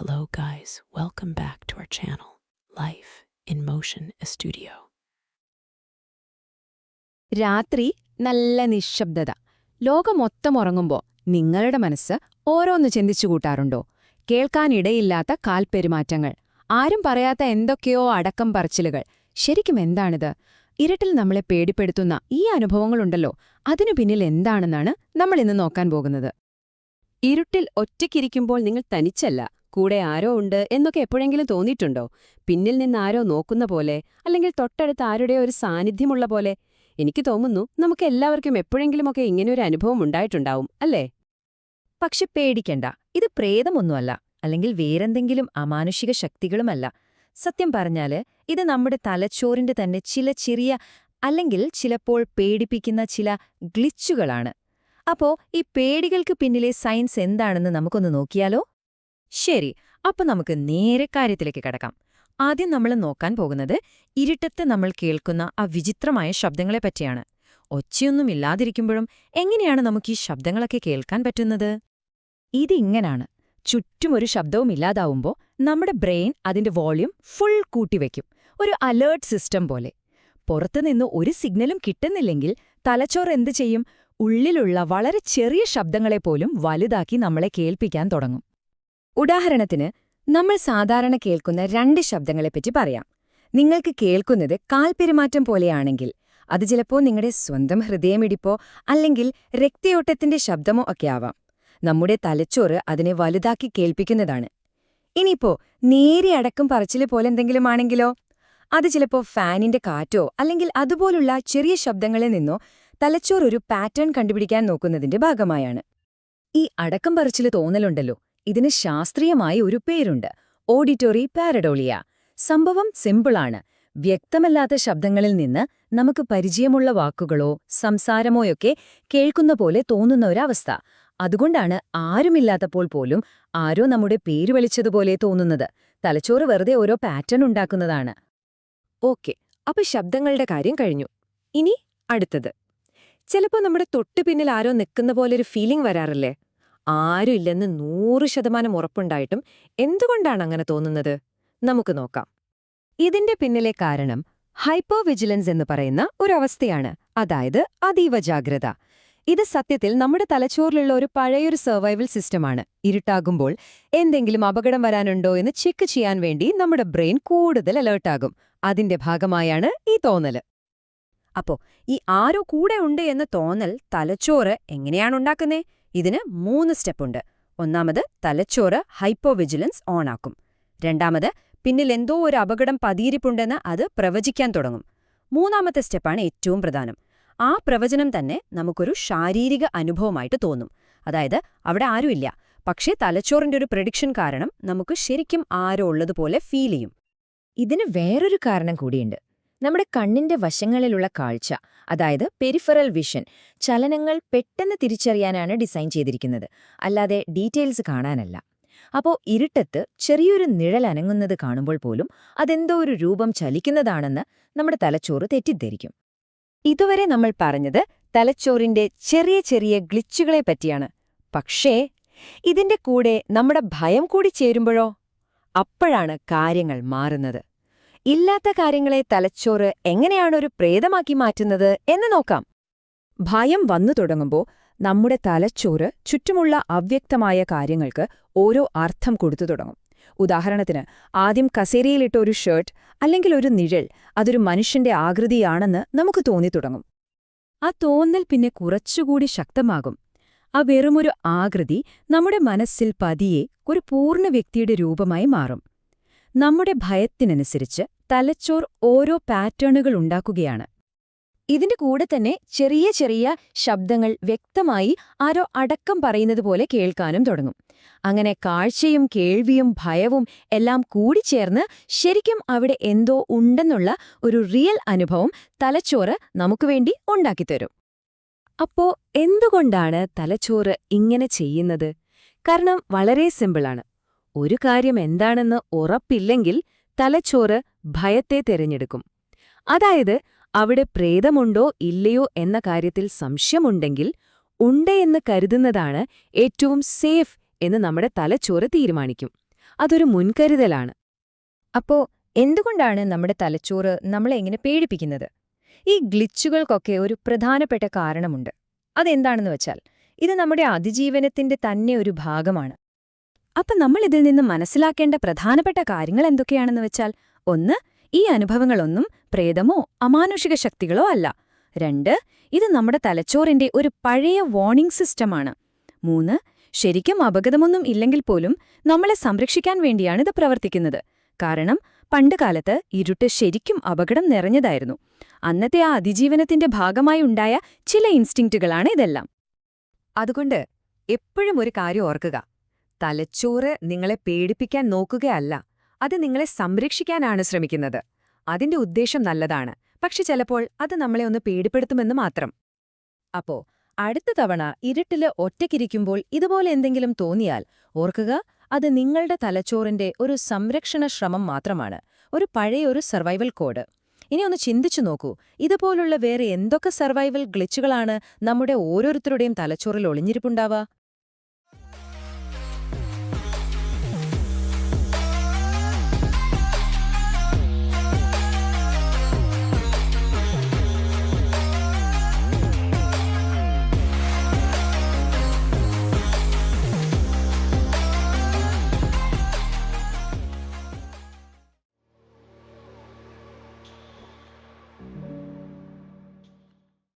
Hello, guys. Welcome back to our channel, Life in Motion Studio. രാത്രി നല്ല നിശബ്ദത. ലോകം മൊത്തം ഉറങ്ങുമ്പോൾ നിങ്ങളുടെ മനസ്സ് ഓരോന്ന് ചിന്തിച്ചു കൂട്ടാറുണ്ടോ? കേൾക്കാനിടയില്ലാത്ത കാൽപ്പെരുമാറ്റങ്ങൾ ആരും പറയാത്ത എന്തൊക്കെയോ അടക്കം പറച്ചിലുകൾ. ശരിക്കും എന്താണിത്? ഇരുട്ടിൽ നമ്മളെ പേടിപ്പെടുത്തുന്ന ഈ അനുഭവങ്ങളുണ്ടല്ലോ അതിനു പിന്നിൽ എന്താണെന്നാണ് നമ്മൾ ഇന്ന് നോക്കാൻ പോകുന്നത്. ഇരുട്ടിൽ ഒറ്റയ്ക്കിരിക്കുമ്പോൾ നിങ്ങൾ തനിച്ചല്ല. കൂടെ ആരോ ഉണ്ട് എന്നൊക്കെ എപ്പോഴെങ്കിലും തോന്നിയിട്ടുണ്ടോ? പിന്നിൽ നിന്ന് ആരോ നോക്കുന്ന പോലെ അല്ലെങ്കിൽ തൊട്ടടുത്ത് ആരുടെ ഒരു സാന്നിധ്യമുള്ള പോലെ? എനിക്ക് തോന്നുന്നു നമുക്ക് എല്ലാവർക്കും എപ്പോഴെങ്കിലുമൊക്കെ ഇങ്ങനെയൊരു അനുഭവം ഉണ്ടായിട്ടുണ്ടാവും അല്ലേ? പക്ഷെ പേടിക്കണ്ട. ഇത് പ്രേതമൊന്നുമല്ല അല്ലെങ്കിൽ വേറെന്തെങ്കിലും അമാനുഷിക ശക്തികളുമല്ല. സത്യം പറഞ്ഞാൽ ഇത് നമ്മുടെ തലച്ചോറിന്റെ തന്നെ ചില ചെറിയ അല്ലെങ്കിൽ ചിലപ്പോൾ പേടിപ്പിക്കുന്ന ചില ഗ്ലിച്ചുകളാണ്. അപ്പോ ഈ പേടികൾക്ക് പിന്നിലെ സയൻസ് എന്താണെന്ന് നമുക്കൊന്ന് നോക്കിയാലോ? ശരി അപ്പൊ നമുക്ക് നേരെ കാര്യത്തിലേക്ക് കിടക്കാം. ആദ്യം നമ്മൾ നോക്കാൻ പോകുന്നത് ഇരുട്ടത്ത് നമ്മൾ കേൾക്കുന്ന ആ വിചിത്രമായ ശബ്ദങ്ങളെപ്പറ്റിയാണ് ഒച്ചയൊന്നുമില്ലാതിരിക്കുമ്പോഴും എങ്ങനെയാണ് നമുക്ക് ഈ ശബ്ദങ്ങളൊക്കെ കേൾക്കാൻ പറ്റുന്നത്? ഇതിങ്ങനാണ്. ചുറ്റുമൊരു ശബ്ദവുമില്ലാതാവുമ്പോൾ നമ്മുടെ ബ്രെയിൻ അതിന്റെ വോള്യൂം ഫുൾ കൂട്ടിവെക്കും ഒരു അലേർട്ട് സിസ്റ്റം പോലെ. പുറത്തുനിന്ന് ഒരു സിഗ്നലും കിട്ടുന്നില്ലെങ്കിൽ തലച്ചോറ് എന്ത് ചെയ്യും? ഉള്ളിലുള്ള വളരെ ചെറിയ ശബ്ദങ്ങളെപ്പോലും വലുതാക്കി നമ്മളെ കേൾപ്പിക്കാൻ തുടങ്ങും. ഉദാഹരണത്തിന് നമ്മൾ സാധാരണ കേൾക്കുന്ന രണ്ട് ശബ്ദങ്ങളെപ്പറ്റി പറയാം. നിങ്ങൾക്ക് കേൾക്കുന്നത് കാൽപെരുമാറ്റം പോലെയാണെങ്കിൽ അത് ചിലപ്പോൾ നിങ്ങളുടെ സ്വന്തം ഹൃദയമിടിപ്പോ അല്ലെങ്കിൽ രക്തയോട്ടത്തിന്റെ ശബ്ദമോ ഒക്കെ ആവാം. നമ്മുടെ തലച്ചോറ് അതിനെ വലുതാക്കി കേൾപ്പിക്കുന്നതാണ്. ഇനിയിപ്പോ നേരെ അടക്കം പറച്ചിൽ പോലെ എന്തെങ്കിലും ആണെങ്കിലോ? അത് ചിലപ്പോ ഫാനിന്റെ കാറ്റോ അല്ലെങ്കിൽ അതുപോലുള്ള ചെറിയ ശബ്ദങ്ങളിൽ നിന്നോ തലച്ചോർ ഒരു പാറ്റേൺ കണ്ടുപിടിക്കാൻ നോക്കുന്നതിന്റെ ഭാഗമായാണ്. ഈ അടക്കം പറച്ചിൽ തോന്നലുണ്ടല്ലോ. ഇതിന് ശാസ്ത്രീയമായി ഒരു പേരുണ്ട്. Auditory pareidolia. സംഭവം സിമ്പിളാണ്. വ്യക്തമല്ലാത്ത ശബ്ദങ്ങളിൽ നിന്ന് നമുക്ക് പരിചയമുള്ള വാക്കുകളോ സംസാരമോയൊക്കെ കേൾക്കുന്ന പോലെ തോന്നുന്ന ഒരവസ്ഥ. അതുകൊണ്ടാണ് ആരുമില്ലാത്തപ്പോൾ പോലും ആരോ നമ്മുടെ പേര് വിളിച്ചതുപോലെ തോന്നുന്നത്. തലച്ചോറ് വെറുതെ ഓരോ പാറ്റേൺ ഉണ്ടാക്കുന്നതാണ്. ഓക്കെ അപ്പൊ ശബ്ദങ്ങളുടെ കാര്യം കഴിഞ്ഞു. ഇനി അടുത്തത്. ചിലപ്പോൾ നമ്മുടെ തൊട്ടു പിന്നിൽ ആരോ നിൽക്കുന്ന പോലൊരു ഫീലിംഗ് വരാറില്ലേ? ആരും ഇല്ലെന്ന് നൂറ് ശതമാനം ഉറപ്പുണ്ടായിട്ടും എന്തുകൊണ്ടാണ് അങ്ങനെ തോന്നുന്നത്? നമുക്ക് നോക്കാം. ഇതിന്റെ പിന്നിലെ കാരണം ഹൈപ്പോ വിജിലൻസ് എന്ന് പറയുന്ന ഒരവസ്ഥയാണ്. അതായത് അതീവ ജാഗ്രത. ഇത് സത്യത്തിൽ നമ്മുടെ തലച്ചോറിലുള്ള ഒരു പഴയൊരു സർവൈവൽ സിസ്റ്റമാണ്. ഇരുട്ടാകുമ്പോൾ എന്തെങ്കിലും അപകടം വരാനുണ്ടോ എന്ന് ചെക്ക് ചെയ്യാൻ വേണ്ടി നമ്മുടെ ബ്രെയിൻ കൂടുതൽ അലേർട്ടാകും. അതിന്റെ ഭാഗമായാണ് ഈ തോന്നൽ അപ്പോ ഈ ആരോ കൂടെ ഉണ്ട് എന്ന തോന്നൽ തലച്ചോറ് എങ്ങനെയാണ് ഉണ്ടാക്കുന്നേ? ഇതിന് മൂന്ന് സ്റ്റെപ്പുണ്ട്. ഒന്നാമത് തലച്ചോറ് ഹൈപ്പോ വിജിലൻസ് ഓണാക്കും. രണ്ടാമത് പിന്നിൽ എന്തോ ഒരു അപകടം പതിയിരിപ്പുണ്ടെന്ന് അത് പ്രവചിക്കാൻ തുടങ്ങും. മൂന്നാമത്തെ സ്റ്റെപ്പാണ് ഏറ്റവും പ്രധാനം. ആ പ്രവചനം തന്നെ നമുക്കൊരു ശാരീരിക അനുഭവമായിട്ട് തോന്നും. അതായത് അവിടെ ആരുമില്ല പക്ഷേ തലച്ചോറിന്റെ ഒരു പ്രഡിക്ഷൻ കാരണം നമുക്ക് ശരിക്കും ആരോ ഉള്ളതുപോലെ ഫീൽ ചെയ്യും. ഇതിന് വേറൊരു കാരണം കൂടിയുണ്ട്. നമ്മുടെ കണ്ണിന്റെ വശങ്ങളിലുള്ള കാഴ്ച അതായത് പെരിഫറൽ വിഷൻ ചലനങ്ങൾ പെട്ടെന്ന് തിരിച്ചറിയാനാണ് ഡിസൈൻ ചെയ്തിരിക്കുന്നത്. അല്ലാതെ ഡീറ്റെയിൽസ് കാണാനല്ല. അപ്പോൾ ഇരുട്ടത്ത് ചെറിയൊരു നിഴൽ അനങ്ങുന്നത് കാണുമ്പോൾ പോലും അതെന്തോ ഒരു രൂപം ചലിക്കുന്നതാണെന്ന് നമ്മുടെ തലച്ചോറ് തെറ്റിദ്ധരിക്കും. ഇതുവരെ നമ്മൾ പറഞ്ഞത് തലച്ചോറിന്റെ ചെറിയ ചെറിയ ഗ്ലിച്ചുകളെ പറ്റിയാണ്. പക്ഷേ ഇതിന്റെ കൂടെ നമ്മുടെ ഭയം കൂടി ചേരുമ്പോഴോ? അപ്പോഴാണ് കാര്യങ്ങൾ മാറുന്നത്. ഇല്ലാത്ത കാര്യങ്ങളെ തലച്ചോറ് എങ്ങനെയാണ് ഒരു പ്രേതമാക്കി മാറ്റുന്നത് എന്ന് നോക്കാം. ഭയം വന്നു തുടങ്ങുമ്പോൾ നമ്മുടെ തലച്ചോറ് ചുറ്റുമുള്ള അവ്യക്തമായ കാര്യങ്ങൾക്ക് ഓരോ അർത്ഥം കൊടുത്തു തുടങ്ങും. ഉദാഹരണത്തിന് ആദ്യം കസേരയിലിട്ട ഒരു ഷർട്ട് അല്ലെങ്കിൽ ഒരു നിഴൽ അതൊരു മനുഷ്യന്റെ ആകൃതിയാണെന്ന് നമുക്ക് തോന്നിത്തുടങ്ങും ആ തോന്നൽ പിന്നെ കുറച്ചുകൂടി ശക്തമാകും. ആ വെറുമൊരു ആകൃതി നമ്മുടെ മനസ്സിൽ പതിയെ ഒരു പൂർണ വ്യക്തിയുടെ രൂപമായി മാറും. നമ്മുടെ ഭയത്തിനനുസരിച്ച് തലച്ചോർ ഓരോ പാറ്റേണുകൾ ഉണ്ടാക്കുകയാണ്. ഇതിന്റെ കൂടെ തന്നെ ചെറിയ ചെറിയ ശബ്ദങ്ങൾ വ്യക്തമായി ആരോ അടക്കം പറയുന്നത് പോലെ കേൾക്കാനും തുടങ്ങും. അങ്ങനെ കാഴ്ചയും കേൾവിയും ഭയവും എല്ലാം കൂടിച്ചേർന്ന് ശരിക്കും അവിടെ എന്തോ ഉണ്ടെന്നുള്ള ഒരു റിയൽ അനുഭവം തലച്ചോറ് നമുക്കുവേണ്ടി ഉണ്ടാക്കിത്തരും. അപ്പോ എന്തുകൊണ്ടാണ് തലച്ചോറ് ഇങ്ങനെ ചെയ്യുന്നത്? കാരണം വളരെ സിമ്പിളാണ്. ഒരു കാര്യം എന്താണെന്ന് ഉറപ്പില്ലെങ്കിൽ തലച്ചോറ് ഭയത്തെ തിരഞ്ഞെടുക്കും. അതായത് അവിടെ പ്രേതമുണ്ടോ ഇല്ലയോ എന്ന കാര്യത്തിൽ സംശയമുണ്ടെങ്കിൽ ഉണ്ട് എന്ന് കരുതുന്നതാണ് ഏറ്റവും സേഫ് എന്ന് നമ്മുടെ തലച്ചോറ് തീരുമാനിക്കും. അതൊരു മുൻകരുതലാണ്. അപ്പോ എന്തുകൊണ്ടാണ് നമ്മുടെ തലച്ചോറ് നമ്മളെ എങ്ങനെ പേടിപ്പിക്കുന്നത്? ഈ ഗ്ലിച്ചുകൾക്കൊക്കെ ഒരു പ്രധാനപ്പെട്ട കാരണമുണ്ട്. അതെന്താണെന്ന് വെച്ചാൽ ഇത് നമ്മുടെ അതിജീവനത്തിന്റെ തന്നെ ഒരു ഭാഗമാണ്. അപ്പൊ നമ്മൾ ഇതിൽ നിന്ന് മനസ്സിലാക്കേണ്ട പ്രധാനപ്പെട്ട കാര്യങ്ങൾ എന്തൊക്കെയാണെന്ന് വെച്ചാൽ ഒന്ന് ഈ അനുഭവങ്ങളൊന്നും പ്രേതമോ അമാനുഷിക ശക്തികളോ അല്ല. രണ്ട് ഇത് നമ്മുടെ തലച്ചോറിന്റെ ഒരു പഴയ വാർണിംഗ് സിസ്റ്റമാണ് മൂന്ന് ശരിക്കും അപകടമൊന്നും ഇല്ലെങ്കിൽ പോലും നമ്മളെ സംരക്ഷിക്കാൻ വേണ്ടിയാണ് ഇത് പ്രവർത്തിക്കുന്നത്. കാരണം പണ്ടുകാലത്ത് ഇരുട്ട് ശരിക്കും അപകടം നിറഞ്ഞതായിരുന്നു. അന്നത്തെ ആ അതിജീവനത്തിന്റെ ഭാഗമായി ഉണ്ടായ ചില ഇൻസ്റ്റിങ്റ്റുകളാണ് ഇതെല്ലാം. അതുകൊണ്ട് എപ്പോഴും ഒരു കാര്യം ഓർക്കുക. തലച്ചോറ് നിങ്ങളെ പേടിപ്പിക്കാൻ നോക്കുകയല്ല അത് നിങ്ങളെ സംരക്ഷിക്കാനാണ് ശ്രമിക്കുന്നത്. അതിന്റെ ഉദ്ദേശം നല്ലതാണ് പക്ഷെ ചിലപ്പോൾ അത് നമ്മളെ ഒന്ന് പേടിപ്പെടുത്തുമെന്ന് മാത്രം. അപ്പോ അടുത്ത തവണ ഇരുട്ടിൽ ഒറ്റയ്ക്കിരിക്കുമ്പോൾ ഇതുപോലെ എന്തെങ്കിലും തോന്നിയാൽ ഓർക്കുക അത് നിങ്ങളുടെ തലച്ചോറിന്റെ ഒരു സംരക്ഷണ ശ്രമം മാത്രമാണ് ഒരു പഴയ ഒരു സർവൈവൽ കോഡ്. ഇനി ഒന്ന് ചിന്തിച്ചു നോക്കൂ ഇതുപോലുള്ള വേറെ എന്തൊക്കെ സർവൈവൽ ഗ്ലിച്ചുകളാണ് നമ്മുടെ ഓരോരുത്തരുടെയും തലച്ചോറിൽ ഒളിഞ്ഞിരിപ്പുണ്ടാവുക?